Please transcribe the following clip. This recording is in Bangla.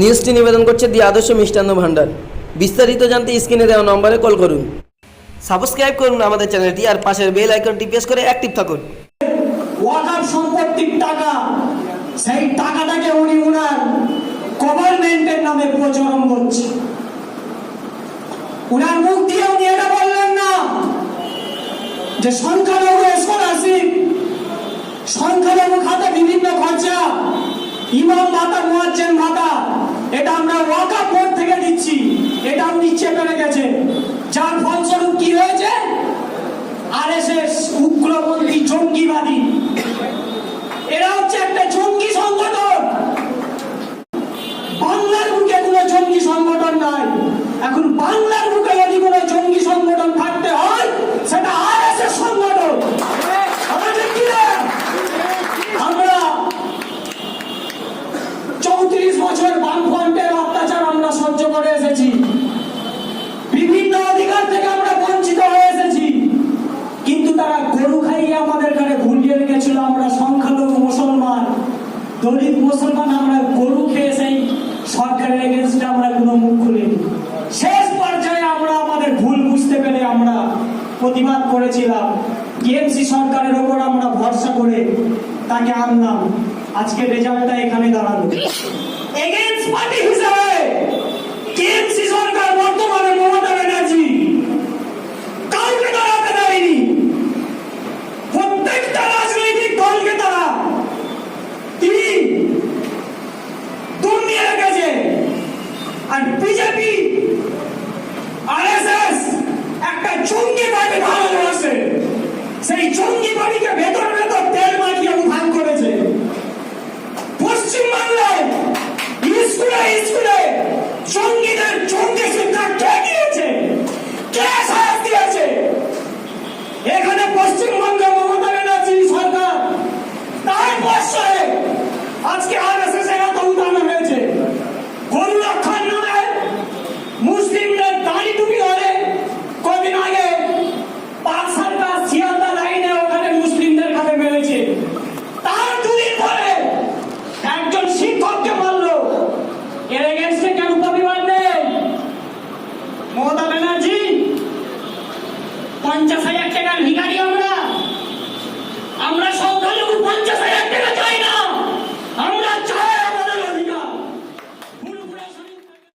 নিউজটি নিবেদন করছে দি আদর্শ মিষ্টান্ন ভাণ্ডার। বিস্তারিত জানতে স্ক্রিনে দেওয়া নম্বরে কল করুন। সাবস্ক্রাইব করুন আমাদের চ্যানেলটি আর পাশের বেল আইকনটি প্রেস করে অ্যাক্টিভ থাকুন। ওয়াকাফ সম্পত্তির টাকা, সেই টাকাটাকে উনি উনার গভর্নমেন্টের নামে প্রচলন করছে। উনার মুখ দিয়ে উনি এটা বললেন না যে সংখ্যালঘু স্কলারশিপ সংখ্যালঘু খাতে বিভিন্ন খরচা। ইমাম ভাতা মুয়াজ্জেন ভাতা এটা আমরা ওয়াকা বোর্ড থেকে দিচ্ছি। এটা নিচ্ছে চেপে গেছে যার ফলস্বরূপ কি হয়েছে? রেখেছিল আমরা সংখ্যালঘু মুসলমান, দলিত মুসলমান আমরা গরু খেয়ে সরকারের এগেনস্টে আমরা কোনো মুখ খুলিনি। শেষ পর্যায়ে আমরা আমাদের ভুল বুঝতে পেরে আমরা প্রতিবাদ করেছিলাম। টিএমসি সরকারের ওপর আমরা ভরসা করে তাকে আনলাম। আজকে রেজাল্টটা এখানে দাঁড়াল। এগেনস্ট পার্টি হিসাবে আর বিজেপি আরএসএস একটা জঙ্গি পার্টি ভালোবাসে সেই জঙ্গি পার্টিকে পঞ্চাশ হাজার টাকার ভিখারি আমরা। আমরা সংখ্যালঘু পঞ্চাশ হাজার টাকা।